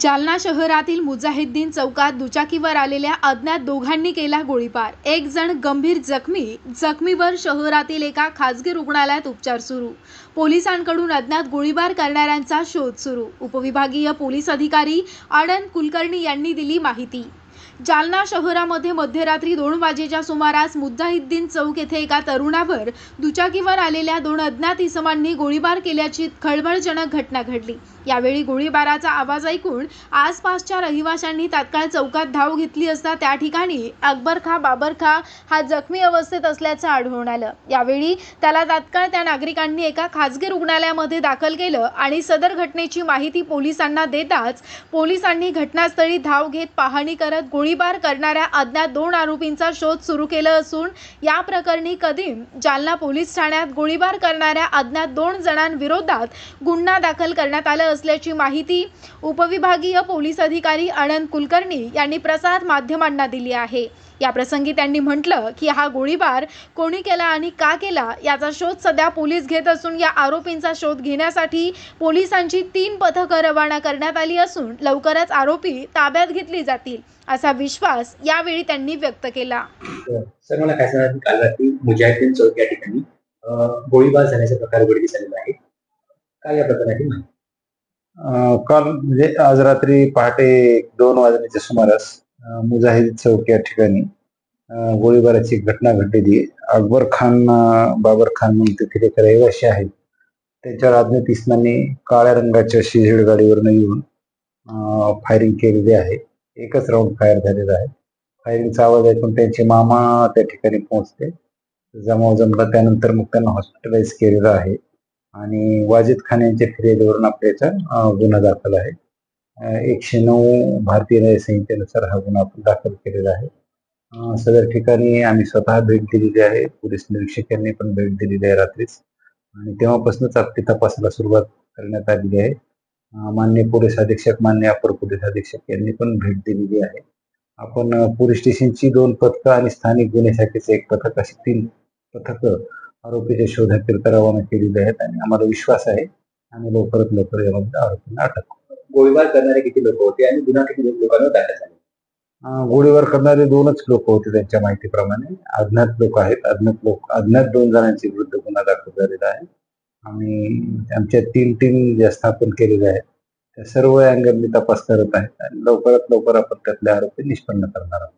जालना शहरातील मुजाहिद्दीन चौकात दुचाकीवर आलेल्या अज्ञात दोघांनी केला गोळीबार. एक जण गंभीर जखमी जखमीवर शहरातील एका खासगी रुग्णालयात उपचार सुरू. पोलिसांकडून अज्ञात गोळीबार करणाऱ्यांचा शोध सुरू. उपविभागीय पोलीस अधिकारी आनंद कुलकर्णी यांनी दिली माहिती. जालना शहरामध्ये मध्यरात्री दोन वाजेच्या सुमारास मुजाहिद्दीन चौक येथे एका तरुणावर दुचाकीवर आलेल्या दोन अज्ञात इसमांनी गोळीबार केल्याची खळबळजनक घटना घडली. यावेळी गोळीबाराचा आवाज ऐकून आसपासच्या रहिवाशांनी तात्काळ चौकात धाव घेतली असता त्या ठिकाणी अकबर खा बाबर खा हा जखमी अवस्थेत असल्याचं आढळून आलं. यावेळी त्याला तात्काळ त्या नागरिकांनी एका खासगी रुग्णालयामध्ये दाखल केलं आणि सदर घटनेची माहिती पोलिसांना देताच पोलिसांनी घटनास्थळी धाव घेत पाहणी करत गोळीबार करणाऱ्या अज्ञात दोन आरोपींचा शोध सुरू केला असून या प्रकरणी कदीम जालना पोलीस ठाण्यात गोळीबार करणाऱ्या अज्ञात दोन जणांविरोधात गुन्हा दाखल करण्यात आला असल्याची माहिती उपविभागीय पोलीस अधिकारी आनंद कुलकर्णी यांनी प्रसार माध्यमांना दिली आहे. या प्रसंगी त्यांनी म्हटलं की हा गोळीबार कोणी केला आणि का केला याचा शोध सध्या पोलीस घेत असून या आरोपींचा शोध घेण्यासाठी पोलिसांची तीन पथकं रवाना करण्यात आली असून लवकरच आरोपी ताब्यात घेतली जातील असा विश्वास यावेळी त्यांनी व्यक्त केला. सर मला काय सांगा काल रात्री मुजाहिदीन चौक या ठिकाणी गोळीबार झाल्याचा प्रकार उघडकीस आलेला आहे. काय या प्रकाराची माहिती? काल म्हणजे आज रात्री पहाटे दोन वाजण्याच्या सुमारास मुजाहिद चौक या ठिकाणी गोळीबाराची एक घटना घडलेली आहे. अकबर खान बाबर खान म्हणून तिथे रहिवाशी रहिवासी आहेत. त्यांच्यावर अज्ञात इस्मांनी काळ्या रंगाच्या शिजेड गाडीवरनं येऊन फायरिंग केलेली आहे. एकच राऊंड फायर झालेला आहे. फायरिंगचा आवाज ऐकून त्यांचे मामा त्या ठिकाणी पोहोचते जमाव जमला त्यानंतर मग त्यांना हॉस्पिटलाइज केलेलं आहे. आणि वाजिद खान यांच्या फिर्यादीवरून आपल्याचा गुन्हा दाखल आहे. एकशे नऊ भारतीय न्याय संहितेनुसार हा गुन्हा आपण दाखल केलेला आहे. सगळ्या सदर ठिकाणी आम्ही स्वतः भेट दिलेली आहे. पोलीस निरीक्षकांनी पण भेट दिलेली आहे रात्रीच. आणि तेव्हापासूनच आपली तपासाला सुरुवात करण्यात आलेली आहे. मान्य पोलीस अधीक्षक मान्य अपर पोलीस अधीक्षक यांनी पण भेट दिलेली आहे. आपण पोलीस स्टेशनची दोन पथकं आणि स्थानिक गुन्हे शाखेचे एक पथक अशी तीन पथकं आरोपीच्या शोधाकरिता रवाना केलेली आहेत आणि आम्हाला विश्वास आहे. आणि लवकरात लवकर यामध्ये आरोपींना अटक. गोळीबार करणारे किती लोक होते आणि गुन्हा किती लोकांवर दाखल झाले? गोळीबार करणारे दोनच लोक होते त्यांच्या माहितीप्रमाणे. अज्ञात लोक आहेत. अज्ञात लोक अज्ञात दोन जणांच्या विरुद्ध गुन्हा दाखल झालेला आहे. आणि आमच्या तीन टीम ज्या स्थापन केलेल्या आहेत त्या सर्व अँगलनी तपास करत आहेत आणि लवकरात लवकर आपण त्यातले आरोपी निष्पन्न करणार आहोत.